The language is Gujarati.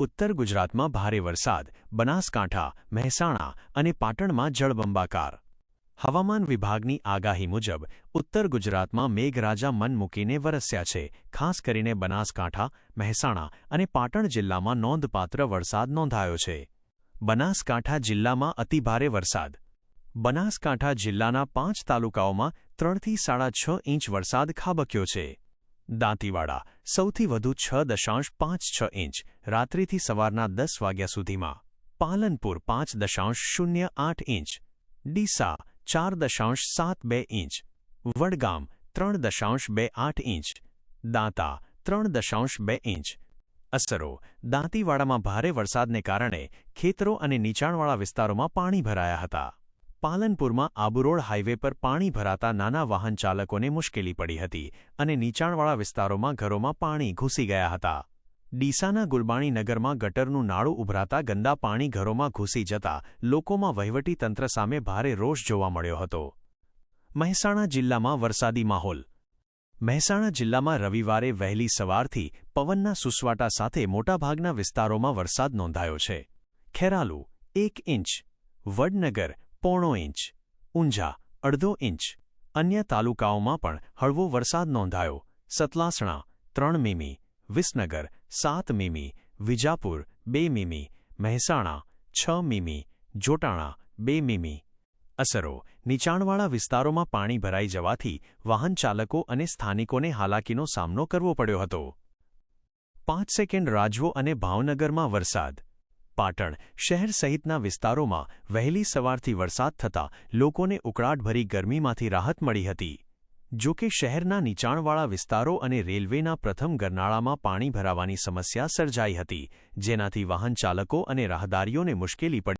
ઉત્તર ગુજરાતમાં ભારે વરસાદ, બનાસકાંઠા, મહેસાણા અને પાટણમાં જળબંબાકાર. હવામાન વિભાગની આગાહી મુજબ, ઉત્તર ગુજરાતમાં મેઘરાજા મન મૂકીને વરસ્યા છે, ખાસ કરીને બનાસકાંઠા, મહેસાણા અને પાટણ જિલ્લામાં નોંધપાત્ર વરસાદ નોંધાયો છે. બનાસકાંઠા જિલ્લામાં અતિભારે વરસાદ. બનાસકાંઠા જિલ્લાના પાંચ તાલુકાઓમાં ત્રણથી સાડા છ ઇંચ વરસાદ ખાબક્યો છે. દાંતીવાડા, સૌથી વધુ છ દશાંશ પાંચ છ ઇંચ, રાત્રિથી સવારના દસ વાગ્યા સુધીમાં. પાલનપુર પાંચ દશાંશ શૂન્ય આઠ ઇંચ. ડીસા, ચાર દશાંશ સાત બે ઇંચ. વડગામ, ત્રણ દશાંશ બે આઠ ઇંચ. દાંતા, ત્રણ દશાંશ બે ઇંચ. અસરો, દાંતીવાડામાં ભારે વરસાદને કારણે ખેતરો અને નીચાણવાળા વિસ્તારોમાં પાણી ભરાયા હતા. પાલનપુરમાં આબુરોડ હાઇવે પર પાણી ભરાતા નાના વાહન ચાલકોને મુશ્કેલી પડી હતી અને નીચાણવાળા વિસ્તારોમાં ઘરોમાં પાણી ઘૂસી ગયા હતા. ડીસાના ગુલબાણી નગરમાં ગટરનું નાળું ઉભરાતા ગંદા પાણી ઘરોમાં ઘૂસી જતા લોકોમાં વહીવટી તંત્ર સામે ભારે રોષ જોવા મળ્યો હતો. મહેસાણા જિલ્લામાં વરસાદી માહોલ. મહેસાણા જિલ્લામાં રવિવારે વહેલી સવારથી પવનના સુસવાટા સાથે મોટાભાગના વિસ્તારોમાં વરસાદ નોંધાયો છે. ખેરાલુ, એક ઇંચ. વડનગર પોણો ઇંચ, ઊંઝા અડધો ઇંચ. અન્ય તાલુકાઓમાં પણ હળવો વરસાદ નોંધાયો. સતલાસણા ત્રણ મીમી, વિસનગર સાત મીમી, વિજાપુર બે મીમી, મહેસાણા છ મીમી, જોટાણા બે મીમી. અસરો નીચાણવાળા વિસ્તારોમાં પાણી ભરાઈ જવાથી વાહન ચાલકો અને સ્થાનિકોને હાલાકીનો સામનો કરવો પડ્યો હતો. પાંચ સેકન્ડ રાજવો અને ભાવનગરમાં વરસાદ. પાટણ શહેર સહિતના વિસ્તારોમાં વહેલી સવારથી વરસાદ થતાં લોકોને ઉકળાટભરી ગરમીમાંથી રાહત મળી હતી. જો કે શહેરના નીચાણવાળા વિસ્તારો અને રેલવેના પ્રથમ ગરનાળામાં પાણી ભરાવાની સમસ્યા સર્જાઈ હતી, જેનાથી વાહન ચાલકો અને રાહદારીઓને મુશ્કેલી પડી